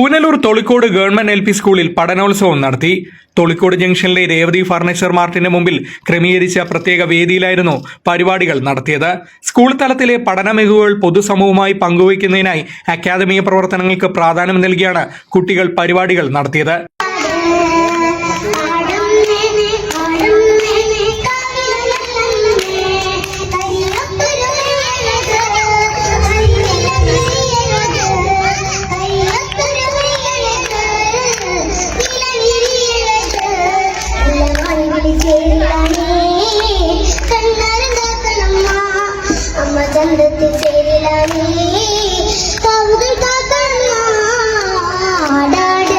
Punalur Tholicode government L P സ്കൂളിൽ പഠനോത്സവം നടത്തി. തൊളിക്കോട് ജംഗ്ഷനിലെ രേവതി ഫർണിച്ചർ മാർട്ടിന്റെ മുമ്പിൽ ക്രമീകരിച്ച പ്രത്യേക വേദിയിലായിരുന്നു പരിപാടികൾ നടത്തിയത്. സ്കൂൾ തലത്തിലെ പഠന മികവുകൾ പൊതുസമൂഹവുമായി പങ്കുവയ്ക്കുന്നതിനായി അക്കാദമിക പ്രവർത്തനങ്ങൾക്ക് പ്രാധാന്യം നൽകിയാണ് കുട്ടികൾ പരിപാടികൾ നടത്തിയത്. ചന്തത്തിൽ ചേരിലാണേ നീ. കാക്കണ ആടാട്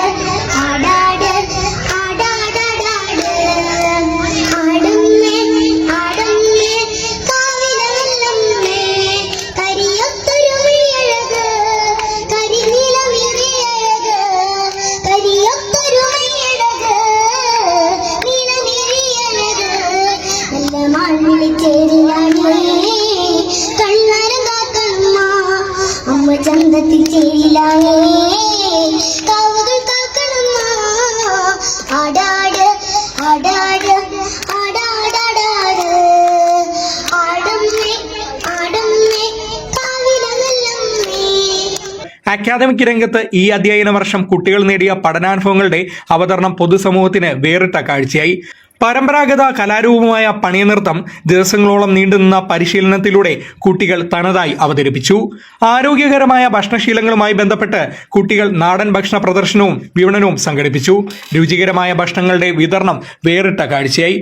അക്കാദമിക് രംഗത്ത് ഈ അധ്യയന വർഷം കുട്ടികൾ നേടിയ പഠനാനുഭവങ്ങളുടെ അവതരണം പൊതുസമൂഹത്തിന് വേറിട്ട കാഴ്ചയായി. പരമ്പരാഗത കലാരൂപമായ പണിയനൃത്തം ദിവസങ്ങളോളം നീണ്ടുനിന്ന പരിശീലനത്തിലൂടെ കുട്ടികൾ തനതായി അവതരിപ്പിച്ചു. ആരോഗ്യകരമായ ഭക്ഷണശീലങ്ങളുമായി ബന്ധപ്പെട്ട് കുട്ടികൾ നാടൻ ഭക്ഷണ പ്രദർശനവും വിപണനവും സംഘടിപ്പിച്ചു. രുചികരമായ ഭക്ഷണങ്ങളുടെ വിതരണം വേറിട്ട കാഴ്ചയായി.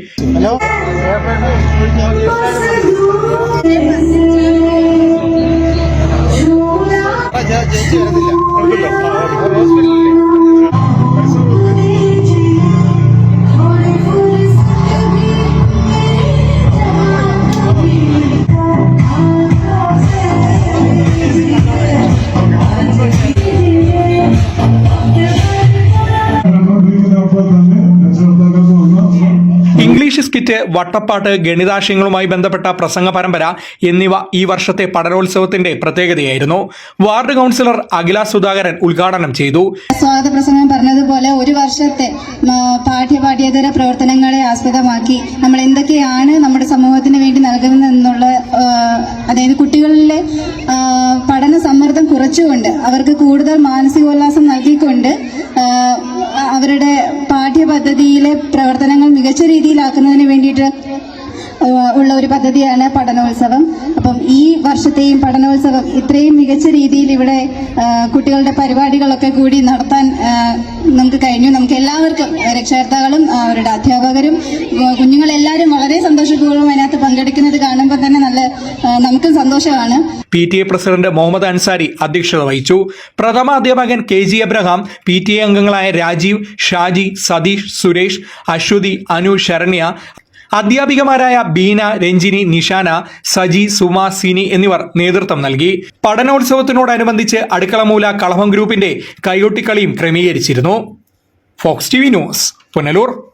ചേച്ചി സ്കിറ്റ് വട്ടപ്പാട്ട് ഗണിതാശയങ്ങളുമായി ബന്ധപ്പെട്ട പ്രസംഗ പരമ്പര എന്നിവ ഈ വർഷത്തെ പഠനോത്സവത്തിന്റെ പ്രത്യേകതയായിരുന്നു. വാർഡ് കൗൺസിലർ അഖില സുധാകരൻ ഉദ്ഘാടനം ചെയ്തു. സ്വാഗത പ്രസംഗം പറഞ്ഞതുപോലെ ഒരു വർഷത്തെ പാഠ്യപാഠ്യേതര പ്രവർത്തനങ്ങളെ ആസ്പദമാക്കി നമ്മൾ എന്തൊക്കെയാണ് നമ്മുടെ സമൂഹത്തിന് വേണ്ടി നൽകുന്നതെന്നുള്ള അതായത് കുട്ടികളിലെ പഠന സമ്മർദ്ദം കുറച്ചുകൊണ്ട് അവർക്ക് കൂടുതൽ മാനസികോല്ലാസം നൽകിക്കൊണ്ട് അവരുടെ പാഠ്യപദ്ധതിയിലെ പ്രവർത്തനങ്ങൾ മികച്ച രീതിയിലാക്കുന്നതിന് വേണ്ടിയിട്ട് ഉള്ള ഒരു പദ്ധതിയാണ് പഠനോത്സവം. അപ്പം ഈ വർഷത്തെയും പഠനോത്സവം ഇത്രയും മികച്ച രീതിയിൽ ഇവിടെ കുട്ടികളുടെ പരിപാടികളൊക്കെ കൂടി നടത്താൻ നമുക്ക് കഴിഞ്ഞു. നമുക്ക് എല്ലാവർക്കും രക്ഷകർത്താക്കളും അവരുടെ അധ്യാപകരും കുഞ്ഞുങ്ങളെല്ലാവരും വളരെ സന്തോഷപൂർവം അതിനകത്ത് പങ്കെടുക്കുന്നത് കാണുമ്പോൾ തന്നെ നല്ല നമുക്കും സന്തോഷമാണ്. P T A president Muhammad Ansari അധ്യക്ഷത വഹിച്ചു. പ്രഥമ അധ്യാപകൻ K G Abraham P T A അംഗങ്ങളായ രാജീവ് ഷാജി സതീഷ് സുരേഷ് അശ്വതി അനു ശരണ്യ അധ്യാപികമാരായ ബീന രഞ്ജിനി നിഷാന സജി സുമ സിനി എന്നിവർ നേതൃത്വം നൽകി. പഠനോത്സവത്തിനോടനുബന്ധിച്ച് അടുക്കളമൂല കളഭം ഗ്രൂപ്പിന്റെ കൈകൊട്ടിക്കളിയും ക്രമീകരിച്ചിരുന്നു. Fox T V news Punalur.